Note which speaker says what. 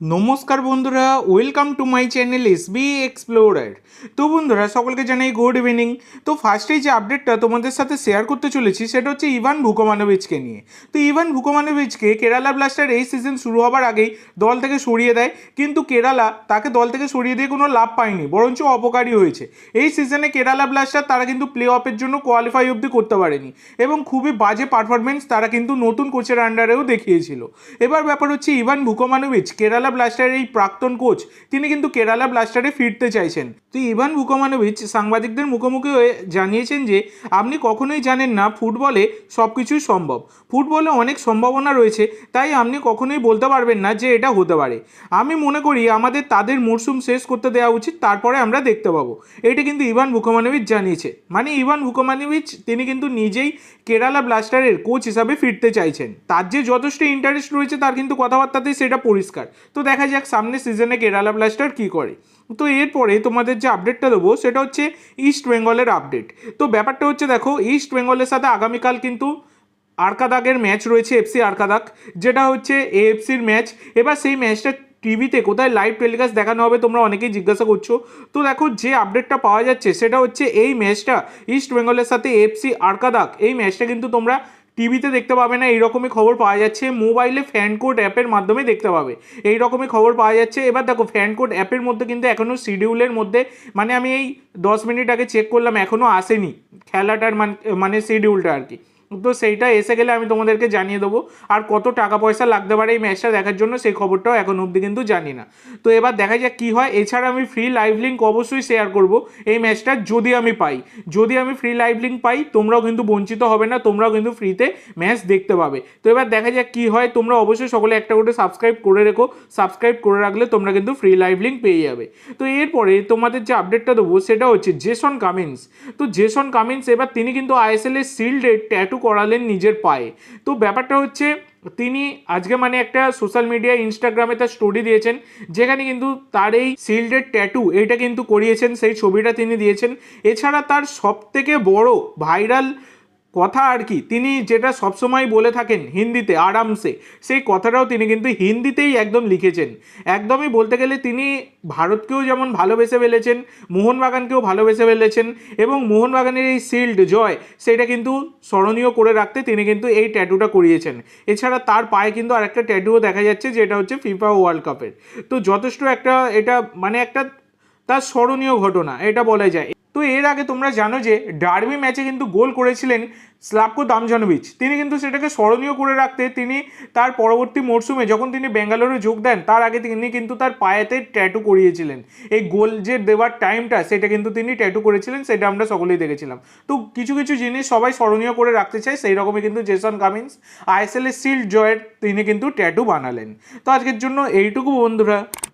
Speaker 1: নমস্কার বন্ধুরা welcome to my channel S B explorer তো বন্ধুরা, সকলকে জানাই গুড ইভিনিং তো ফার্স্টেই যে আপডেটটা তোমাদের সাথে শেয়ার করতে চলেছি, সেটা হচ্ছে ইভান ভুকমানোভিচকে নিয়ে। তো ইভান ভুকমানোভিচকে কেরালা ব্লাস্টার এই সিজন শুরু হবার আগেই দল থেকে সরিয়ে দেয়, কিন্তু কেরালা তাকে দল থেকে সরিয়ে দিয়ে কোনো লাভ পায়নি, বরঞ্চ অপকারী হয়েছে। এই সিজনে কেরালা ব্লাস্টার তারা কিন্তু প্লে অফের জন্য কোয়ালিফাই অবধি করতে পারেনি, এবং খুবই বাজে পারফরমেন্স তারা কিন্তু নতুন কোচের আন্ডারেও দেখিয়েছিল। এবার ব্যাপার হচ্ছে ইভান ভুকমানোভিচ কেরালা ব্লাস্টারের এই প্রাক্তন কোচ তিনি কিন্তু কেরালা ব্লাস্টারে ফিরতে চাইছেন। তো ইভান ভুকমানোভিচ সাংবাদিকদের মুখোমুখি হয়ে জানিয়েছেন যে, আপনি কখনোই জানেন না ফুটবলে সব কিছুই সম্ভব। ফুটবলে অনেক সম্ভাবনা রয়েছে, তাই আপনি কখনোই বলতে পারবেন না যে এটা হতে পারে। আমি মনে করি আমাদের তাদের মরশুম শেষ করতে দেওয়া উচিত, তারপরে আমরা দেখতে পাবো। এটা কিন্তু ইভান ভুকমানোভিচ জানিয়েছে। মানে ইভান ভুকমানোভিচ তিনি কিন্তু নিজেই কেরালা ব্লাস্টারের কোচ হিসাবে ফিরতে চাইছেন। তার যে যথেষ্ট ইন্টারেস্ট রয়েছে, তার কিন্তু কথাবার্তাতেই সেটা পরিষ্কার। তো দেখা যাক সামনের সিজনে কেরালা ব্লাস্টার কী করে। তো এরপরে তোমাদের যে আপডেটটা দেবো, সেটা হচ্ছে ইস্ট বেঙ্গলের আপডেট তো ব্যাপারটা হচ্ছে দেখো ইস্ট বেঙ্গলের সাথে আগামীকাল কিন্তু আরকাদাগের ম্যাচ রয়েছে এফসি আরকাদাক যেটা হচ্ছে এএফসির ম্যাচ এবার সেই ম্যাচটা টিভিতে কোথায় লাইভ টেলিকাস্ট দেখানো হবে তোমরা অনেকেই জিজ্ঞাসা করছ। তো দেখো, যে আপডেটটা পাওয়া যাচ্ছে, সেটা হচ্ছে এই ম্যাচটা ইস্ট বেঙ্গলের সাথে এফসি আরকাদাক এই ম্যাচটা কিন্তু তোমরা টিভিতে দেখতে পাবে না, এইরকমই খবর পাওয়া যাচ্ছে। মোবাইলে ফ্যান কোড অ্যাপের মাধ্যমে দেখতে পাবে। এই রকমই খবর পাওয়া যাচ্ছে। এবার দেখো ফ্যান কোড অ্যাপের মধ্যে কিন্তু এখনও শিডিউলের মধ্যে মানে আমি এই দশ মিনিট আগে চেক করলাম এখনও আসেনি। খেলাটার মানে শিডিউলটা আর কি। তো সেইটা এসে গেলে আমি তোমাদেরকে জানিয়ে দেবো আর কত টাকা পয়সা লাগতে পারে এই ম্যাচটা দেখার জন্য, সেই খবরটাও এখন অবধি কিন্তু জানি না। তো এবার দেখা যাক কী হয়। এছাড়া আমি ফ্রি লাইভ লিঙ্ক অবশ্যই শেয়ার করব। এই ম্যাচটা যদি আমি পাই, যদি আমি ফ্রি লাইভ লিঙ্ক পাই, তোমরাও কিন্তু বঞ্চিত হবে না, তোমরাও কিন্তু ফ্রিতে ম্যাচ দেখতে পাবে। তো এবার দেখা যাক কী হয়। তোমরা অবশ্যই সকলে একটা করে সাবস্ক্রাইব করে রেখো। সাবস্ক্রাইব করে রাখলে তোমরা কিন্তু ফ্রি লাইভ লিঙ্ক পেয়ে যাবে। তো এরপরে তোমাদের যে আপডেটটা দেবো, সেটা হচ্ছে জেসন কামিন্স তো জেসন কামিন্স এবার তিনি কিন্তু আইএসএল এর শিল্ডে ট্যাটু করালেন নিজের পায়ে। তো ব্যাপারটা হচ্ছে, তিনি আজকে মানে একটা সোশ্যাল মিডিয়া ইনস্টাগ্রামে তার স্টোরি দিয়েছেন, যেখানে কিন্তু তার এই শিল্ডের ট্যাটু এটা কিন্তু করিয়েছেন, সেই ছবিটা তিনি দিয়েছেন। এছাড়া তার সব থেকে বড় ভাইরাল কথা আর কি। তিনি যেটা সবসময় বলে থাকেন হিন্দিতে, আরামসে, সেই কথাটাও তিনি কিন্তু হিন্দিতেই একদম লিখেছেন। একদমই বলতে গেলে তিনি ভারতকেও যেমন ভালোবেসে ফেলেছেন, মোহনবাগানকেও ভালোবেসে ফেলেছেন এবং মোহনবাগানের এই শিল্ড জয়, সেটা কিন্তু স্মরণীয় করে রাখতে তিনি কিন্তু এই ট্যাটুটা করিয়েছেন। এছাড়া তার পায়ে কিন্তু আরেকটা ট্যাটুও দেখা যাচ্ছে, যেটা হচ্ছে ফিফা ওয়ার্ল্ড কাপের। তো যথেষ্ট একটা, এটা মানে একটা, তার স্মরণীয় ঘটনা, এটা বলা যায়। তো এর আগে তোমরা জানো যে ডার্বি ম্যাচে কিন্তু গোল করেছিলেন স্লাভকো দামজানোভিচ। তিনি কিন্তু সেটাকে স্মরণীয় করে রাখতে তিনি তার পরবর্তী মরশুমে যখন তিনি বেঙ্গালোরে যোগ দেন, তার আগে তিনি কিন্তু তার পায়েতে ট্যাটু করিয়েছিলেন। এই গোল যে দেওয়ার টাইমটা সেটা কিন্তু তিনি ট্যাটু করেছিলেন, সেটা আমরা সকলেই দেখেছিলাম। তো কিছু কিছু জিনিস সবাই স্মরণীয় করে রাখতে চায় সেই রকমই কিন্তু জেসন কামিন্স আইএসএল এর সিল্ড জয়ের তিনি কিন্তু ট্যাটু বানালেন। তো আজকের জন্য এইটুকু বন্ধুরা।